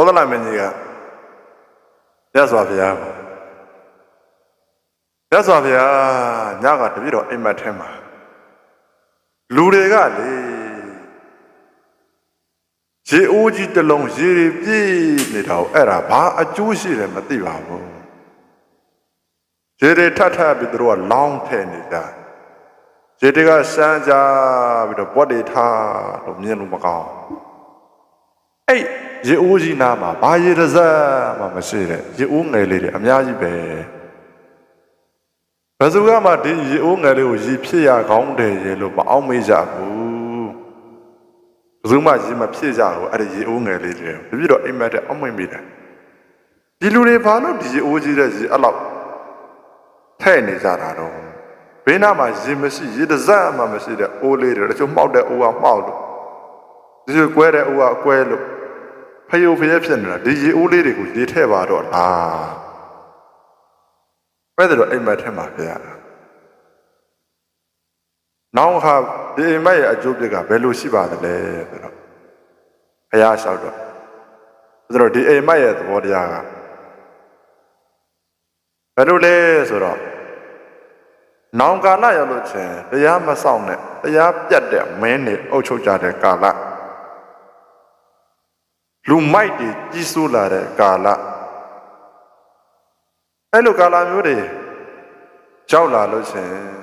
ဘောဓလမင်းကြီးကရသော်ဘုရားကိုရသော်ဘုရားညကတပြည့်တော့အိမ်မက်ထဲမှာလူတွေကလေရေအိုးကြီးတစ်လုံးရေတွေပြည့်နေတာကိုအဲ့ဒါဘာအကျိုးရှိတယ်မသိပါဘူးရေတွေထပ်ထပ်ပြီးသူတို့ကလောင်းထဲနေကြရေတွေကစမ်းကြပြီးတော့ပွက်တွေထားလို့မြင်လို့မကောင်းအဲ့ ရေအိုးကြီးနားမှာဘာရေတစ်စက်မှမရှိတဲ့ရေအိုးငယ်လေးတွေအများကြီးပဲဘယ်သူကမှဒီရေအိုးငယ်လေးကိုရေဖြစ်ရကောင်းတယ်ရေလို့မအောင်မေးကြဘူးဘယ်သူမှရေမဖြစ်ကြဘူးအဲ့ဒီရေအိုးငယ်လေးတွေပြီးတော့အိမ်မက်တဲ့အောင်မေးမိတယ်ဒီလူတွေဘာလို့ဒီရေအိုးကြီးတဲ့ရေအဲ့လောက်ထဲ့နေကြတာတော့ဘေးနားမှာရေမရှိရေတစ်စက်မှမရှိတဲ့အိုးလေးတွေတချို့မှောက်တဲ့အိုးကမှောက်လို့ဒီလိုကွဲတဲ့အိုးကကွဲလို့ ဖယုတ်ဖယက်ဖြစ်နေတာဒီရေအိုးလေးတွေကိုရေထဲပါတော့လားပဲတယ်တော့အိမ်မက်ထဲမှာပြရတာနောက်ဟာဒီအိမ်မက်ရဲ့အကျိုးပြစ်ကဘယ်လိုရှိပါသလဲဆိုတော့ဘုရားလျှောက်တော့ဆိုတော့ဒီအိမ်မက်ရဲ့သဘောတရားကဘယ်လိုလဲဆိုတော့နောင်ကာလရောက်လို့ချင်းတရားမဆောင်နဲ့တရားပြတ်တဲ့မင်းနေအုပ်ချုပ်ကြတဲ့ကာလ လူမိုက်တွေကြီးစိုးလာတဲ့ကာလအဲ့လိုကာလမျိုးတွေကြောက်လာလို့ရှရင်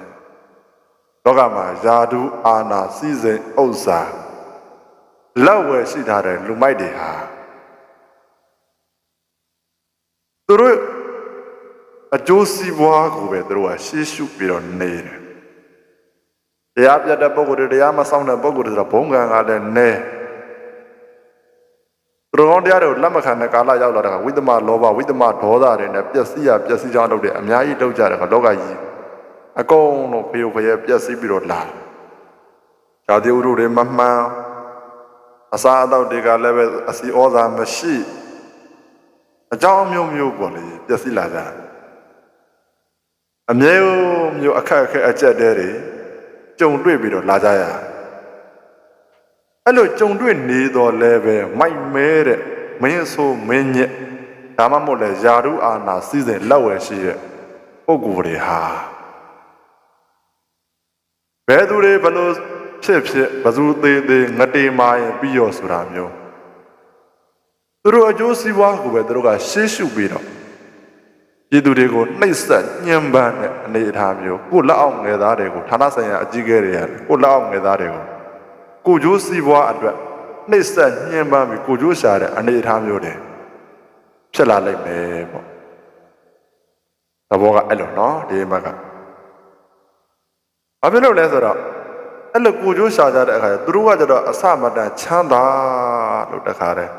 လောကမှာယာဒူအာနာစီစဉ်ဥစ္စာလက်ဝယ်ရှိထားတဲ့လူမိုက်တွေဟာသူတို့အကျိုးစီးပွားကိုပဲသူတို့ကရှေးရှုပြီးတော့နေတယ်တရားပြတ်တဲ့ပုဂ္ဂိုလ်တွေတရားမဆောင်တဲ့ပုဂ္ဂိုလ်တွေဆိုတော့ဘုံကံကလည်းနဲသူ တော်ကောင်းတရားတွေကိုလက်မခံတဲ့ကာလရောက်လာတဲ့အခါဝိသမလောဘဝိသမဒေါသတွေနဲ့ပျက်စီးရပျက်စီးကြောင်းလုပ်တယ်အများကြီးလုပ်ကြတယ်ခါလောကကြီးအကုန်လုံးဖျော်ဖျဲပျက်စီးပြီးတော့လာဇာတိဥရုတွေမမှန်အစာအသောက်တွေကလည်းပဲအစီဩဇာမရှိအကြောင်းအမျိုးမျိုးပေါ့လေပျက်စီးလာကြတယ်အမျိုးမျိုးအခက်အခဲအကျက်တဲတွေကြုံတွေ့ပြီးတော့လာကြရတယ် အဲ့လိုကြုံတွေ့နေတော့လဲပဲမိုက်မဲတဲ့မင်းဆိုမင်းညက်ဒါမှမဟုတ်လဲယာရုအာနာစီစဉ်လက်ဝယ်ရှိတဲ့ပုဂ္ဂိုလ်တွေဟာဘယ်သူတွေဘလို့ဖြစ်ဖြစ်ဘသူသေးသေးငတေမာရင်ပြီးရောဆိုတာမျိုးသူတို့အကျိုးစီးပွားကိုပဲသူတို့ကရှေးရှုပြီးတော့ပြည်သူတွေကိုနှိပ်စက်ညှဉ်းပန်းတဲ့အနေအထားမျိုးကိုလက်အောင်ငယ်သားတွေကိုဌာနဆိုင်ရာအကြီးအကဲတွေရတယ်ကိုလက်အောင်ငယ်သားတွေကို ကိုကျိုးစီးပွားအတွက်နှိမ့်ဆက်ညှဉ်းပန်းပြီးကိုကျိုးရှာတဲ့အနေအထားမျိုးတွေဖြစ်လာလိမ့်မယ်ပေါ့သဘောကအဲ့လိုနော်ဒီဘက်ကဘာဖြစ်လို့လဲဆိုတော့အဲ့လိုကိုကျိုးရှာကြတဲ့အခါကျသူတို့ကကျတော့အစမတန်ချမ်းသာလို့တခါတည်း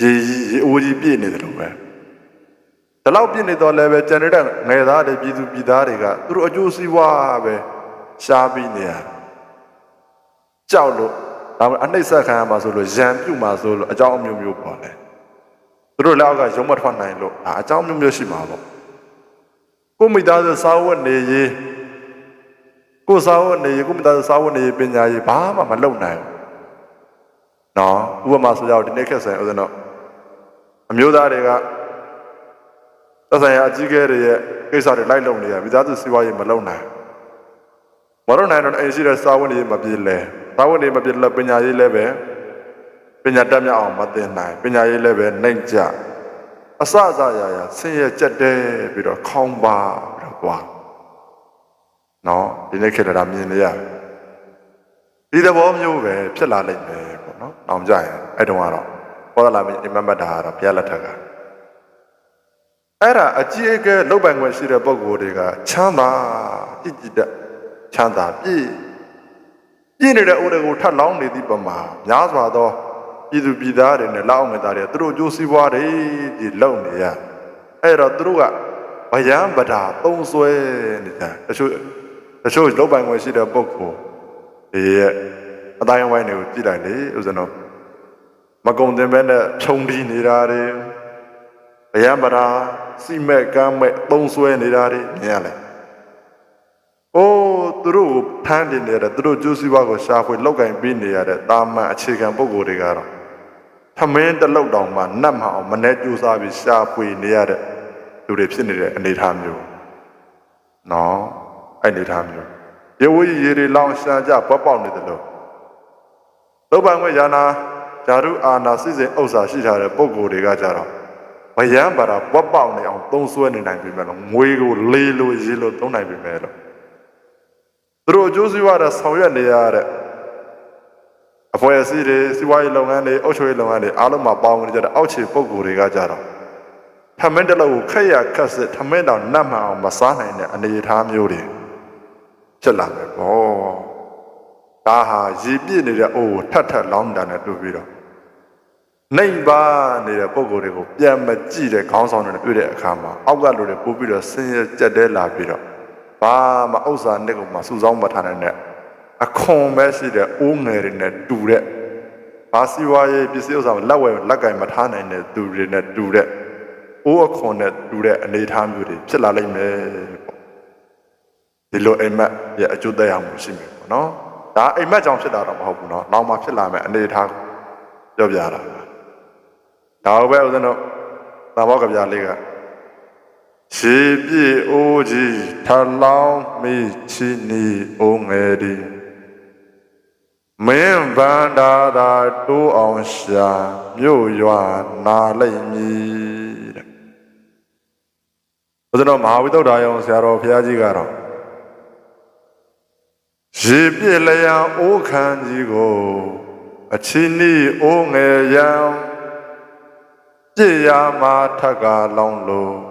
ရေကြီးရေအိုးကြီးပြည့်နေတယ်လို့ပဲဒီလောက်ပြည့်နေတော့လည်းပဲကျန်တဲ့ငယ်သားတွေပြည်သူပြည်သားတွေကသူတို့အကျိုးစီးပွားပဲရှားပြီးနေရတယ် ကြောက်လို့ဒါမှအနှိမ့်ဆက်ခံရမှာဆိုလို့ရံပြုတ်မှာဆိုလို့အကြောင်းအမျိုးမျိုးပေါ်တယ်သူတို့လည်းအောက်ကရုံမထွက်နိုင်လို့ဒါအကြောင်းမျိုးမျိုးရှိမှာပေါ့ကိုမိသားစုစာဝတ်နေရေးကိုစာဝတ်နေရေးကိုမိသားစုစာဝတ်နေရေးပညာရေးဘာမှမလုပ်နိုင်ဘူးနော်ဥပမာဆိုကြတော့ဒီနေ့ခက်ဆိုင်ဥစဉ်တော့အမျိုးသားတွေကသက်ဆိုင်ရာအကြီးအကဲတွေရဲ့ကိစ္စတွေလိုက်လုပ်နေရမိသားစုစီးပွားရေးမလုပ်နိုင်ဘူးမတော်နိုင်တော့အိမ်ရှိတဲ့စာဝတ်နေမပြေလဲ စာဝတ်နေမပြေလဲပညာရေးလည်းပဲပညာတတ်မြတ်အောင်မသင်နိုင်ပညာရေးလည်းပဲနှိမ့်ကြအစအစရာရာဆင်းရဲကြက်တဲပြီးတော့ခေါင်းပါပြီးတော့သွားနော်ဒီနေ့ခေတ်လာမြင်နေရဒီသဘောမျိုးပဲဖြစ်လာလိမ့်မယ်ပေါ့နော်။အောင်ကြရင်အဲ့တုန်းကတော့ပေါ်လာမြင်အိမ်မက်မက်တာကတော့ဘုရားလက်ထက်ကအဲ့ဒါအကြီးအကဲလောက်ပိုင်ခွင့်ရှိတဲ့ပုံကိုယ်တွေကချမ်းသာကြည်ကြည်တဲ့ချမ်းသာပြည့် ပြည့်နေတဲ့အိုးတွေကိုထပ်လောင်းနေသည့်ပမာများစွာသောပြည်သူပြည်သားတွေနဲ့လောက်အောင်ငယ်သားတွေသူတို့အကျိုးစီးပွားတွေဒီလုံနေရအဲ့တော့သူတို့ကဗယံပဒါသုံးဆွဲနေတာတချို့တချို့လောက်ပိုင်ခွင့်ရှိတဲ့ပုဂ္ဂိုလ်ဒီရဲ့အတိုင်းဝိုင်းတွေကိုကြည့်လိုက်လေဥစဉ်တော့မကုံတင်ပဲနဲ့ဖြုံပြီးနေတာတွေဗယံပဒါစိမဲ့ကမ်းမဲ့သုံးဆွဲနေတာတွေမြင်ရလဲ။ အိုးသူတို့ကိုဖမ်းတင်နေတဲ့သူတို့ကျိုးစည်းပွားကိုရှာဖွေလောက်ကင်ပေးနေရတဲ့တာမန်အခြေခံပုံကိုယ်တွေကတော့ထမင်းတစ်လောက်တောင်မှနတ်မအောင်မနဲ့ကြိုးစားပြီးရှာဖွေနေရတဲ့လူတွေဖြစ်နေတဲ့အနေအထားမျိုးနော်အဲ့အနေအထားမျိုးရေဝကြီးရေတွေလောင်ရှာကြဘွက်ပေါက်နေတယ်လို့လောဘငွေယာနာဂျာရုအာနာစိစဉ်ဥစ္စာရှိထားတဲ့ပုံကိုယ်တွေကကြတော့ဗယံပါတာဘွက်ပေါက်နေအောင်သုံးဆွဲနေနိုင်ပြီမဲ့လို့ငွေကိုလေးလို့ရေလို့သုံးနိုင်ပြီမဲ့လို့ သူတို့အကျိုးစီးပွားတဲ့ဆောင်ရွက်နေရတဲ့အဖွဲ့အစည်းတွေစီးပွားရေးလုပ်ငန်းတွေအုပ်ချုပ်ရေးလုပ်ငန်းတွေအားလုံးမှာပါဝင်ကြတဲ့အောက်ခြေပုဂ္ဂိုလ်တွေကကြတော့ထမင်းတစ်လုံးကိုခက်ရခက်စစ်ထမင်းတောင်နတ်မှန်အောင်မစားနိုင်တဲ့အနေအထားမျိုးတွေဖြစ်လာမယ်ပေါ့ဒါဟာရည်ပြည့်နေတဲ့အိုးကိုထပ်ထပ်လောင်းတာနဲ့တွေ့ပြီးတော့နှိမ်ပါနေတဲ့ပုဂ္ဂိုလ်တွေကိုပြန်မကြည့်တဲ့ခေါင်းဆောင်တွေနဲ့တွေ့တဲ့အခါမှာအောက်ကလူတွေပို့ပြီးတော့ဆင်းရဲကြက်တဲလာပြီးတော့ ဘာမှဥစ္စာနဲ့ကောင်မှစုဆောင်းမထားနိုင်တဲ့အခွန်ပဲရှိတဲ့အိုးငယ်တွေနဲ့တူတဲ့ဘာစီဝါရေးပစ္စည်းဥစ္စာမလက်ဝဲလက်ကင်မထားနိုင်တဲ့သူတွေနဲ့တူတဲ့အိုးအခွန်နဲ့တူတဲ့အနေအထားမျိုးတွေဖြစ်လာလိမ့်မယ်ပေါ့ဒီလိုအိမ်မက်ရဲ့အကျိုးသက်ရောက်မှုရှိမယ်ပေါ့နော်ဒါအိမ်မက်ကြောင့်ဖြစ်တာတော့မဟုတ်ဘူးနော်နောက်မှဖြစ်လာမယ်အနေအထားကိုပြောပြတာဒါပဲဦးဇင်းတို့သဘောကဗျာလေးက ရှေးပြေအိုးကြီးထလောင်းမိချီနီအိုးငယ်ဒီမင်းဗန္တာသာတိုးအောင်ရှာမြို့ရွာနာလိုက်မည်တဲ့ဘုရားတော်မဟာဝိသုဒ္ဓယုံဆရာတော်ဘုရားကြီးကတော့ရေပြည့်လျံအိုးခံကြီးကိုအချင်းဤအိုးငယ်ရန်ပြည့်ရမှာထက်ကလောင်းလို့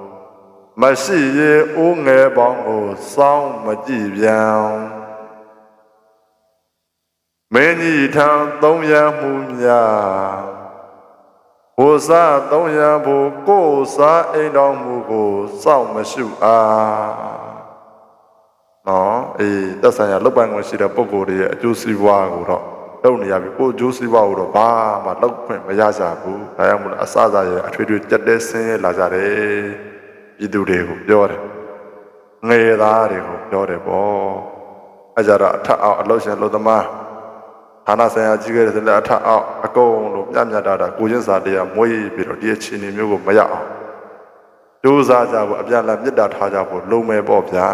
မရှိရေအိုးငယ်ပေါင်းကိုစောင်းမကြည့်ပြန်မင်းကြီးထံသုံးရမှုများဘုစားသုံးရဖို့ကိုယ်စားအိမ်တော်မူကိုစောင့်မရှုအားနော်အေးသက်ဆိုင်ရာလုတ်ပိုင်ခွင့်ရှိတဲ့ပုဂ္ဂိုလ်တွေရဲ့အကျိုးစီးပွားကိုတော့လုပ်နေရပြီကိုယ်အကျိုးစီးပွားကိုတော့ဘာမှလုပ်ခွင့်မရကြဘူးဒါကြောင့်မို့လို့အစအစရဲ့အထွေထွေကြက်တဲဆင်းရဲလာကြတယ် ပြည်သူတွေကိုပြောတယ်ငယ်သားတွေကိုပြောတယ်ပေါ့အဲကြတော့အထက်အောင်အလို့ရှင်လို့သမားဌာနဆိုင်ရာကြီးခဲ့တဲ့စလက်အထက်အောက်အကုန်လုံးပြမြတ်တာတာကိုချင်းစာတရားမွေးပြီးတော့ဒီအခြေအနေမျိုးကိုမရအောင်ကြိုးစားကြဖို့အပြန်အလှန်မြတ်တာထားကြဖို့လုံမယ်ပေါ့ဗျာ